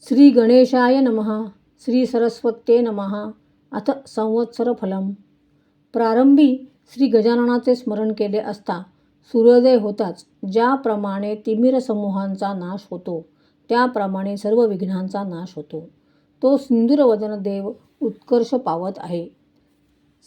श्री गणेशाय नमः श्री सरस्वत्ये नमः. अथ संवत्सरफलम प्रारंभी श्री गजाननाचे स्मरण केले असता सूर्योदय होताच ज्याप्रमाणे तिमिर समूहांचा नाश होतो त्याप्रमाणे सर्व विघ्नांचा नाश होतो. तो सिंदूरवदन देव उत्कर्ष पावत आहे.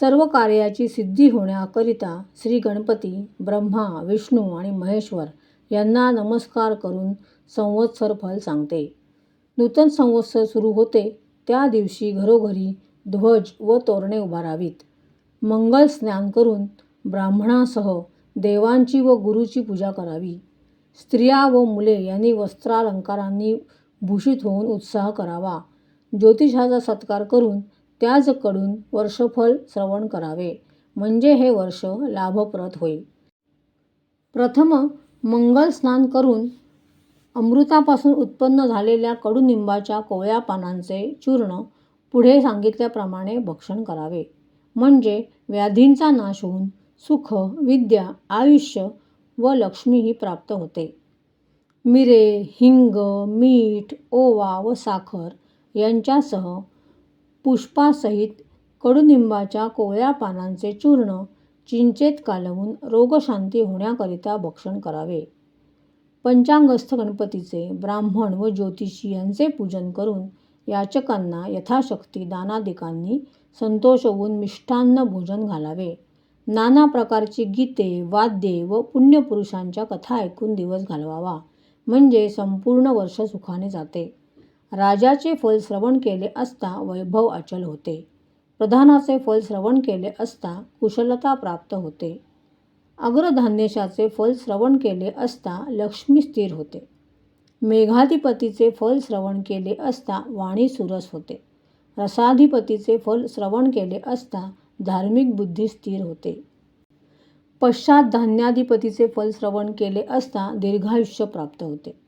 सर्व कार्याची सिद्धी होण्याकरिता श्री गणपती ब्रह्मा विष्णू आणि महेश्वर यांना नमस्कार करून संवत्सर फल सांगते. नूतन संवत्सर सुरू होते त्या दिवशी घरोघरी ध्वज व तोरणे उभारावीत मंगल स्नान करून ब्राह्मणासह देवांची व गुरुची पूजा करावी. स्त्रिया व मुले यांनी वस्त्रालंकारांनी भूषित होऊन उत्साह करावा. ज्योतिषाचा सत्कार करून त्याचकडून वर्षफल श्रवण करावे. म्हणजे हे वर्ष लाभप्रद होईल. प्रथम मंगल स्नान करून अमृतापासून उत्पन्न झालेल्या कडुनिंबाच्या कोवळ्या पानांचे चूर्ण पुढे सांगितल्याप्रमाणे भक्षण करावे. म्हणजे व्याधींचा नाश होऊन सुख विद्या आयुष्य व लक्ष्मीही प्राप्त होते. मिरे हिंग मीठ ओवा व साखर यांच्यासह पुष्पासहित कडुनिंबाच्या कोवळ्या पानांचे चूर्ण चिंचेत कालवून रोगशांती होण्याकरिता भक्षण करावे. पंचांगस्थ गणपतीचे ब्राह्मण व ज्योतिषी यांचे पूजन करून याचकांना यथाशक्ती दानादिकांनी संतोष होऊन मिष्टान्न भोजन घालावे. नाना प्रकारची गीते वाद्ये व पुण्यपुरुषांच्या कथा ऐकून दिवस घालवावा. म्हणजे संपूर्ण वर्ष सुखाने जाते. राजाचे फल श्रवण केले असता वैभव अचल होते. प्रधानाचे फल श्रवण केले असता कुशलता प्राप्त होते. अग्रधान्यशाचे फल श्रवण केले असता लक्ष्मी स्थिर होते. मेघाधिपतीचे फल श्रवण केले असता वाणी सुरस होते. रसाधिपतीचे फल श्रवण केले असता धार्मिक बुद्धी स्थिर होते. पश्चात धान्याधिपतीचे फल श्रवण केले असता दीर्घायुष्य प्राप्त होते.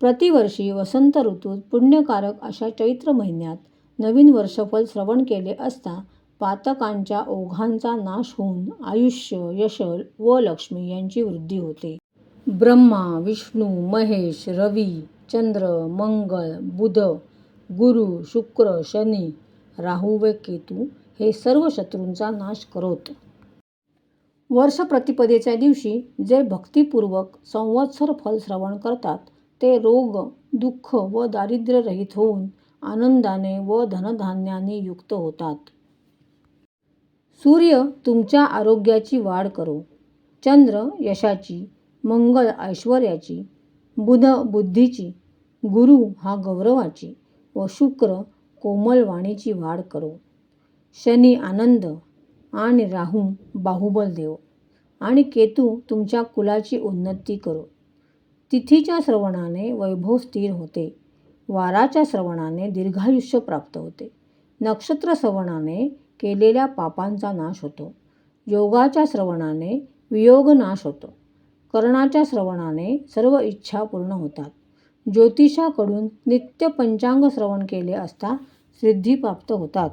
प्रतिवर्षी वसंत ऋतूत पुण्यकारक अशा चैत्र महिन्यात नवीन वर्षफल श्रवण केले असता पातकांच्या ओघांचा नाश होऊन आयुष्य यश व लक्ष्मी यांची वृद्धी होते. ब्रह्मा विष्णू महेश रवी चंद्र मंगळ बुध गुरु शुक्र शनी राहू व केतू हे सर्व शत्रूंचा नाश करोत. वर्ष प्रतिपदेच्या दिवशी जे भक्तिपूर्वक संवत्सर फल श्रवण करतात ते रोग दुःख व दारिद्र्यरहित होऊन आनंदाने व धनधान्याने युक्त होतात. सूर्य तुमच्या आरोग्याची वाढ करो. चंद्र यशाची मंगळ ऐश्वर्याची बुध बुद्धीची गुरु हा गौरवाची व शुक्र कोमल वाणीची वाढ करो. शनी आनंद आणि राहू बाहुबल देव आणि केतू तुमच्या कुलाची उन्नती करो. तिथीच्या श्रवणाने वैभव स्थिर होते. वाराच्या श्रवणाने दीर्घायुष्य प्राप्त होते. नक्षत्र श्रवणाने केलेल्या पापांचा नाश होतो. योगाच्या श्रवणाने वियोग नाश होतो. कर्णाच्या श्रवणाने सर्व इच्छा पूर्ण होतात. ज्योतिषाकडून नित्य पंचांग श्रवण केले असता सिद्धी प्राप्त होतात.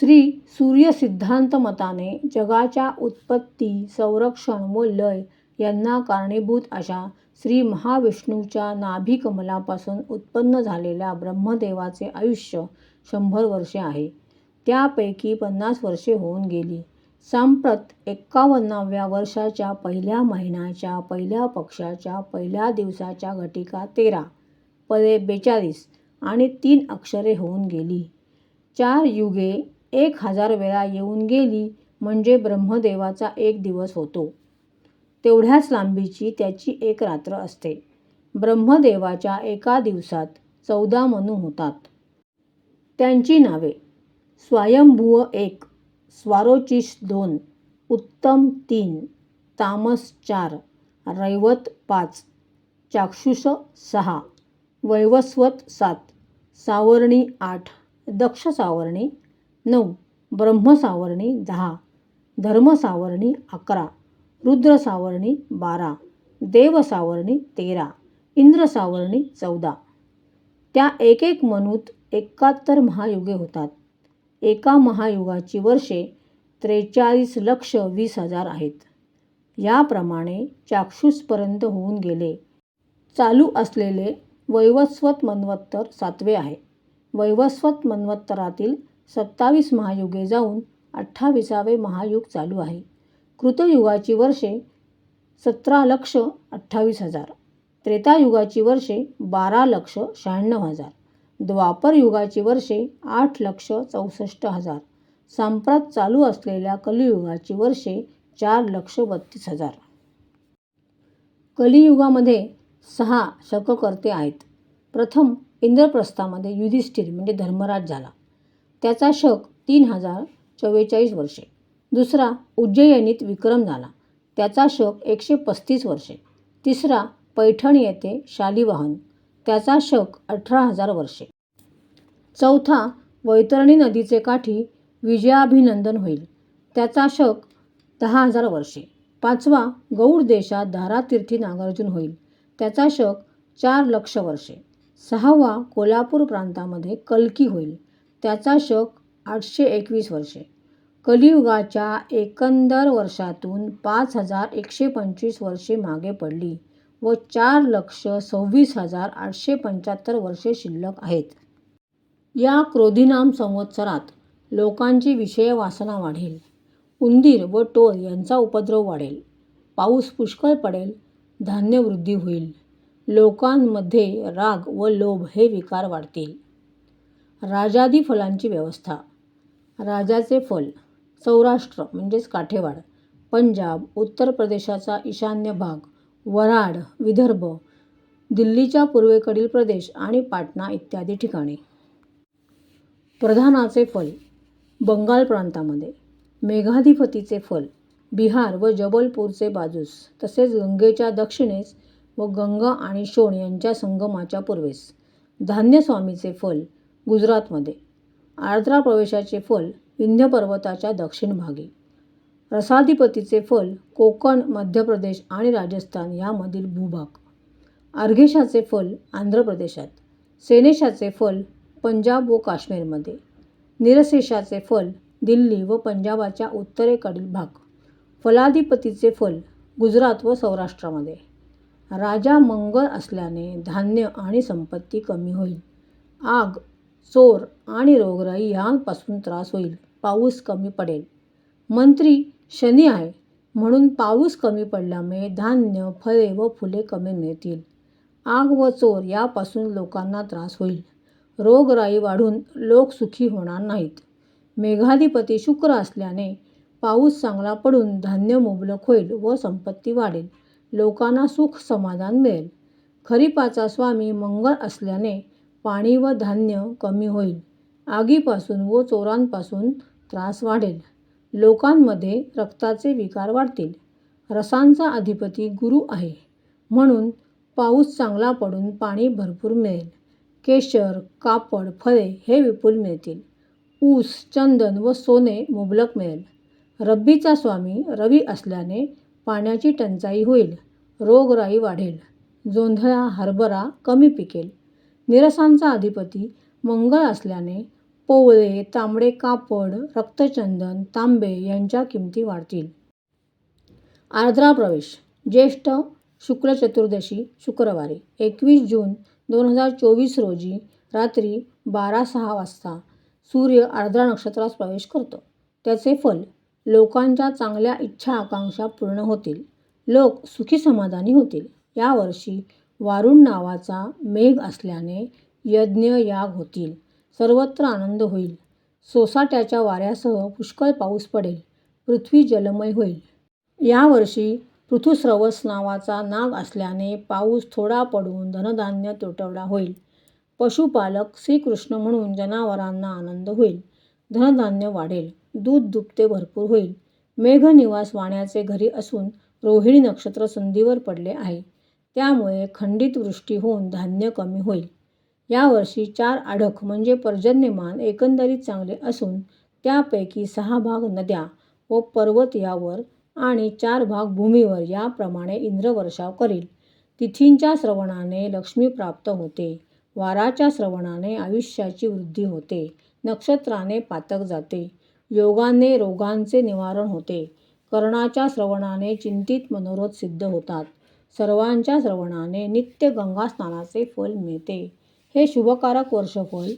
श्री सूर्य सिद्धांत मताने जगाच्या उत्पत्ती संरक्षण व लय यांना कारणीभूत अशा श्री महाविष्णूच्या नाभिकमलापासून उत्पन्न झालेल्या ब्रह्मदेवाचे आयुष्य शंभर वर्षे आहे. त्यापैकी पन्नास वर्षे होऊन गेली. सांप्रत एक्कावन्नाव्या वर्षाच्या पहिल्या महिन्याच्या पहिल्या पक्षाच्या पहिल्या दिवसाच्या घटिका तेरा पदे बेचाळीस आणि तीन अक्षरे होऊन गेली. चार युगे एक हजार वेळा येऊन गेली म्हणजे ब्रह्मदेवाचा एक दिवस होतो. तेवढ्याच लांबीची त्याची एक रात्र असते. ब्रह्मदेवाच्या एका दिवसात चौदा मनू होतात. त्यांची नावे स्वायंभुव एक स्वारोचिष दोन उत्तम तीन तामस चार रैवत पाच चाक्षुष सहा वैवस्वत सात सावर्णी आठ दक्ष सावर्णी नऊ ब्रह्मसावर्णी दहा धर्मसावर्णी अकरा रुद्रसावरणी बारा देवसावरणी तेरा इंद्रसावरणी चौदा. त्या एक एक मनूत एकाहत्तर महायुगे होतात. एका महायुगाची वर्षे त्रेचाळीस लक्ष वीस हजार आहेत. याप्रमाणे चाक्षुषपर्यंत होऊन गेले. चालू असलेले वैवस्वत मन्वत्तर सातवे आहे. वैवस्वत मन्वत्तरातील सत्तावीस महायुगे जाऊन अठ्ठावीसावे महायुग चालू आहे. कृतयुगाची वर्षे सतरा लक्ष अठ्ठावीस हजार. त्रेतायुगाची वर्षे बारा लक्ष शहाण्णव हजार. द्वापर युगाची वर्षे आठ लक्ष चौसष्ट हजार. सांप्रत चालू असलेल्या कलियुगाची वर्षे चार लक्ष बत्तीस हजार. कलियुगामध्ये सहा शककर्ते आहेत. प्रथम इंद्रप्रस्थामध्ये युधिष्ठिर म्हणजे धर्मराज झाला. त्याचा शक तीन हजार चव्वेचाळीस वर्षे. दुसरा उज्जयनीत विक्रम झाला. त्याचा शक एकशे पस्तीस वर्षे. तिसरा पैठण येथे शालिवाहन. त्याचा शक अठरा हजार वर्षे. चौथा वैतरणी नदीचे काठी विजयाभिनंदन होईल. त्याचा शक दहा हजार वर्षे. पाचवा गौड देशात धारातीर्थी नागार्जुन होईल. त्याचा शक चार लक्ष वर्षे. सहावा कोल्हापूर प्रांतामध्ये कलकी होईल. त्याचा शक आठशे एकवीस वर्षे. कलियुगाच्या एकंदर वर्षातून पाच हजार एकशे पंचवीस वर्षे मागे पडली. व चार लक्ष सव्वीस हजार आठशे पंच्याहत्तर वर्षे शिल्लक आहेत. या क्रोधीनाम संवत्सरात लोकांची विषय वासना वाढेल. उंदीर व टोळ यांचा उपद्रव वाढेल. पाऊस पुष्कळ पडेल. धान्य वृद्धी होईल. लोकांमध्ये राग व लोभ हे विकार वाढतील. राजादी फलांची व्यवस्था. राजाचे फल सौराष्ट्र म्हणजेच काठेवाड पंजाब उत्तर प्रदेशाचा ईशान्य भाग वऱ्हाड विदर्भ दिल्लीच्या पूर्वेकडील प्रदेश आणि पाटणा इत्यादी ठिकाणी. प्रधानाचे फल बंगाल प्रांतामध्ये. मेघाधिपतीचे फल बिहार व जबलपूरचे बाजूस तसेच गंगेच्या दक्षिणेस व गंगा आणि शोण यांच्या संगमाच्या पूर्वेस. धान्यस्वामीचे फल गुजरातमध्ये. आर्द्रा प्रवेशाचे फल विंध्य पर्वताच्या दक्षिण भागी. रसाधिपतीचे फल कोकण मध्य प्रदेश आणि राजस्थान यामधील भूभाग. अर्घेशाचे फल आंध्र प्रदेशात सेनेशाचे फल पंजाब व काश्मीरमध्ये निरशेषाचे फल दिल्ली व पंजाबाच्या उत्तरेकडील भाग फलाधिपतीचे फल गुजरात व सौराष्ट्रामध्ये. राजा मंगळ असल्याने धान्य आणि संपत्ती कमी होईल. आग चोर आणि रोगराई यांपासून त्रास होईल. पाऊस कमी पडेल. मंत्री शनी आहे. म्हणून पाऊस कमी पडल्यामुळे धान्य फळे व फुले कमी मिळतील. आग व चोर यापासून लोकांना त्रास होईल. रोगराई वाढून लोक सुखी होणार नाहीत. मेघाधिपती शुक्र असल्याने पाऊस चांगला पडून धान्य मुबलक होईल व संपत्ती वाढेल. लोकांना सुख समाधान मिळेल. खरीपाचा स्वामी मंगळ असल्याने पाणी व धान्य कमी होईल. आगीपासून व चोरांपासून त्रास वाढेल. लोकांमध्ये रक्ताचे विकार वाढतील. रसांचा अधिपती गुरु आहे. म्हणून पाऊस चांगला पडून पाणी भरपूर मिळेल. केशर कापड फळे हे विपुल मिळतील. ऊस चंदन व सोने मुबलक मिळेल. रब्बीचा स्वामी रवी असल्याने पाण्याची टंचाई होईल. रोगराई वाढेल. जोंधळा हरभरा कमी पिकेल. निरसांचा अधिपती मंगळ असल्याने पोवळे तांबडे कापड रक्तचंदन तांबे यांच्या किमती वाढतील. आर्द्रा प्रवेश ज्येष्ठ शुक्ल चतुर्दशी शुक्रवारी एकवीस जून दोन हजार चोवीस रोजी रात्री बारा सहा वाजता सूर्य आर्द्रा नक्षत्रास प्रवेश करतो. त्याचे फल लोकांच्या चांगल्या इच्छा आकांक्षा पूर्ण होतील. लोक सुखी समाधानी होतील. यावर्षी वारुण नावाचा मेघ असल्याने यज्ञ याग होतील. सर्वत्र आनंद होईल. सोसाट्याच्या वाऱ्यासह पुष्कळ पाऊस पडेल. पृथ्वी जलमय होईल. यावर्षी पृथुस्रवस नावाचा नाग असल्याने पाऊस थोडा पडून धनधान्य तुटवडा होईल. पशुपालक श्रीकृष्ण म्हणून जनावरांना आनंद होईल. धनधान्य वाढेल. दूध दुभते भरपूर होईल. मेघनिवास वाण्याचे घरी असून रोहिणी नक्षत्र संधीवर पडले आहे. त्यामुळे खंडित वृष्टी होऊन धान्य कमी होईल. यावर्षी चार आढक म्हणजे पर्जन्यमान एकंदरीत चांगले असून त्यापैकी सहा भाग नद्या व पर्वत यावर आणि चार भाग भूमीवर याप्रमाणे इंद्रवर्षाव करील. तिथींच्या श्रवणाने लक्ष्मी प्राप्त होते. वाराच्या श्रवणाने आयुष्याची वृद्धी होते. नक्षत्राने पातक जाते. योगाने रोगांचे निवारण होते. कर्णाच्या श्रवणाने चिंतित मनोरथ सिद्ध होतात. सर्वांच्या श्रवणाने नित्य गंगा स्नानाचे फल मिळते. हे शुभकारक वर्षफल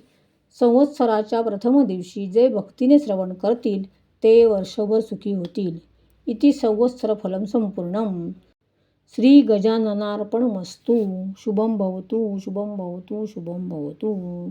संवत्सराच्या प्रथम दिवशी जे भक्तीने श्रवण करतील ते वर्षभर सुखी होतील. इति संवत्सर फलम संपूर्णम. श्री गजाननार्पणमस्तु शुभम भवतु शुभम भवतु शुभम भवतु.